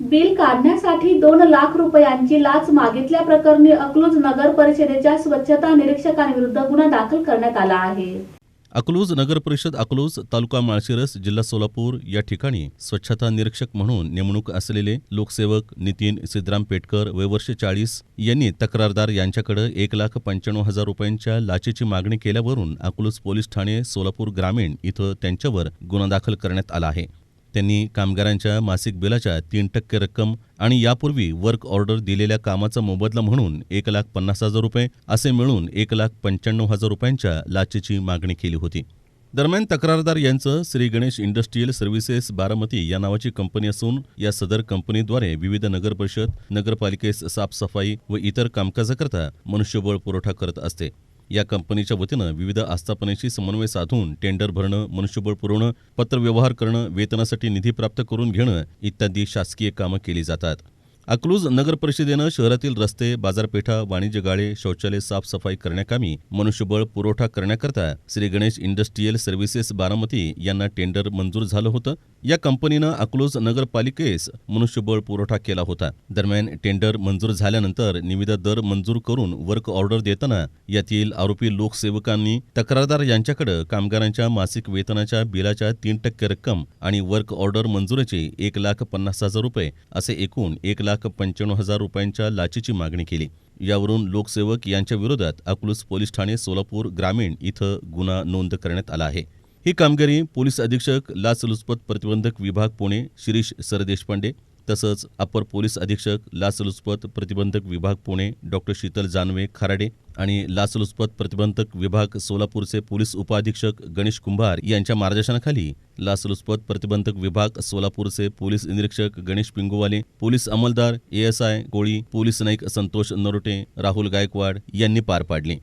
Bill काढण्यासाठी दोन लाख रुपयांची लाच मागितल्याप्रकरणी अकलूज नगर परिषदेच्या स्वच्छता निरीक्षकांविरुद्ध गुन्हा दाखल करण्यात आला आहे. अकलूज नगर परिषद अकलूज तालुका माळशिरस जिल्हा सोलापूर या ठिकाणी स्वच्छता निरीक्षक म्हणून नेमणूक असलेले लोकसेवक नितीन सिद्धराम पेटकर वयवर्ष चाळीस यांनी तक्रारदार यांच्याकडे एक लाख पंच्याण्णव हजार रुपयांच्या लाचेची मागणी केल्यावरून अकलूज पोलीस ठाणे सोलापूर ग्रामीण इथं त्यांच्यावर गुन्हा दाखल करण्यात आला आहे. त्यांनी कामगारांच्या मासिक बिलाच्या तीन टक्के रक्कम आणि यापूर्वी वर्क ऑर्डर दिलेल्या कामाचा मोबदला म्हणून एक लाख पन्नास हजार रुपये असे मिळून एक लाख पंच्याण्णव हजार रुपयांच्या लाचेची मागणी केली होती. दरम्यान तक्रारदार यांचं श्री गणेश इंडस्ट्रीयल सर्व्हिसेस बारामती या नावाची कंपनी असून या सदर कंपनीद्वारे विविध नगर परिषद नगरपालिकेस साफसफाई व इतर कामकाजाकरता मनुष्यबळ पुरवठा करत असते. या कंपनीच्या वतीनं विविध आस्थापनेशी समन्वय साधून टेंडर भरणं मनुष्यबळ पुरवणं पत्रव्यवहार करणं वेतनासाठी निधी प्राप्त करून घेणं इत्यादी शासकीय कामं केली जातात. अकलूज नगर परिषदेनं शहरातील रस्ते बाजारपेठा वाणिज्य गाळे शौचालय साफसफाई करण्याकामी मनुष्यबळ पुरवठा करण्याकरता श्री गणेश इंडस्ट्रीयल सर्व्हिसेस बारामती यांना टेंडर मंजूर झालं होतं. या कंपनीनं अकलूज नगरपालिकेस मनुष्यबळ पुरवठा केला होता. दरम्यान टेंडर मंजूर झाल्यानंतर निविदा दर मंजूर करून वर्क ऑर्डर देताना यातील आरोपी लोकसेवकांनी तक्रारदार यांच्याकडे कामगारांच्या मासिक वेतनाच्या बिलाच्या तीन टक्के रक्कम आणि वर्क ऑर्डर मंजुरीचे एक लाख पन्नास हजार रुपये असे एकूण एक लाख लाख पंच्याण्णव हजार रुपयांच्या लाचेची मागणी केली. यावरून लोकसेवक यांच्या विरोधात अकलूस पोलीस ठाणे सोलापूर ग्रामीण इथं गुन्हा नोंद करण्यात आला आहे. ही कामगिरी पोलीस अधीक्षक लाचलुचपत प्रतिबंधक विभाग पुणे शिरीष सरदेशपांडे तसंच अपर पोलीस अधीक्षक लाचलुचपत प्रतिबंधक विभाग पुणे डॉक्टर शीतल जानवे खराडे आणि लाचलुचपत प्रतिबंधक विभाग सोलापूरचे पोलीस उपअधीक्षक गणेश कुंभार यांच्या मार्गदर्शनाखाली लाचलुचपत प्रतिबंधक विभाग सोलापूरचे पोलीस निरीक्षक गणेश पिंगुवाले पोलीस अंमलदार एएसआय कोळी पोलीस नाईक संतोष नरोटे राहुल गायकवाड यांनी पार पाडली.